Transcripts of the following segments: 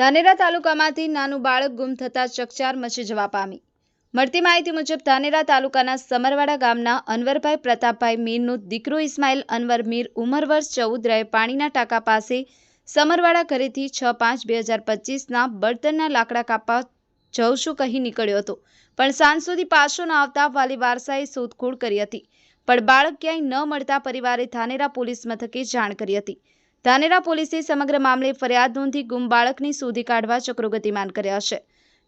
ધાનેરા તાલુકામાંથી નાનું બાળક ગુમ થતાં ચકચાર મચી જવા પામી. મળતી માહિતી મુજબ ધાનેરા તાલુકાના સમરવાડા ગામના અનવરભાઈ પ્રતાપભાઈ મીરનું દીકરો ઇસ્માઇલ અનવર મીર ઉંમર વર્ષ ચૌદ રહે પાણીના ટાંકા પાસે સમરવાડા ઘરેથી છ પાંચ બે હજાર પચીસના બળતણના લાકડા કાપવા જઉં છું કહી નીકળ્યો હતો. પણ સાંજ સુધી પાછો ન આવતા વાલી વારસાએ શોધખોળ કરી હતી. પણ બાળક ક્યાંય ન મળતા પરિવારે ધાનેરા પોલીસ મથકે જાણ કરી હતી. ધાનેરા પોલીસે સમગ્ર મામલે ફરિયાદ નોંધી ગુમ બાળકની શોધી કાઢવા ચક્રો ગતિમાન કર્યા છે.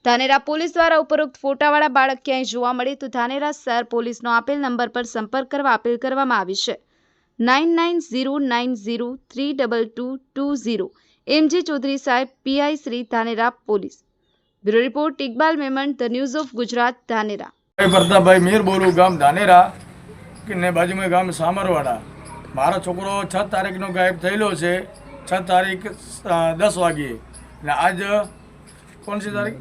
ધાનેરા પોલીસ દ્વારા ઉપરોક્ત ફોટાવાળા બાળક ક્યાંય જોવા મળે તો ધાનેરા શહેર પોલીસનો આપેલ નંબર પર સંપર્ક કરવા અપીલ કરવામાં આવી છે. Nine nine zero nine zero three double two two zero. MG Chaudhary સાહેબ PI Shri Dhanera police. Bureau report, Iqbal Memon the news of Gujarat, Dhanera. ભાઈ પ્રતાપભાઈ મીર બોલું ગામ ધાનેરા ને બાજુમાં ગામ સામરવાડા. મારો છોકરો છ તારીખનો ગાયબ થયેલો છે. છ તારીખ દસ વાગ્યે. ને આજ કોણ છે તારીખ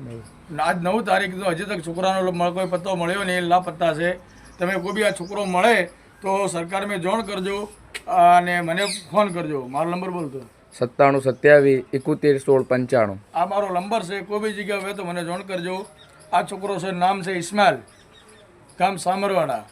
ને આજ નવ તારીખ તો હજી તક છોકરાનો કોઈ પત્તો મળ્યો નહીં લાપત્તા છે. તમે કોઈ બી આ છોકરો મળે તો સરકાર મેં જોણ કરજો અને મને ફોન કરજો. મારો નંબર બોલતો. સત્તાણું સત્યાવીસ એકોતેર સોળ પંચાણું. આ મારો નંબર છે કોઈ બી જગ્યા હોય તો મને જોણ કરજો. આ છોકરો છે નામ છે ઇસ્માઇલ. ગામ સામરવાડા.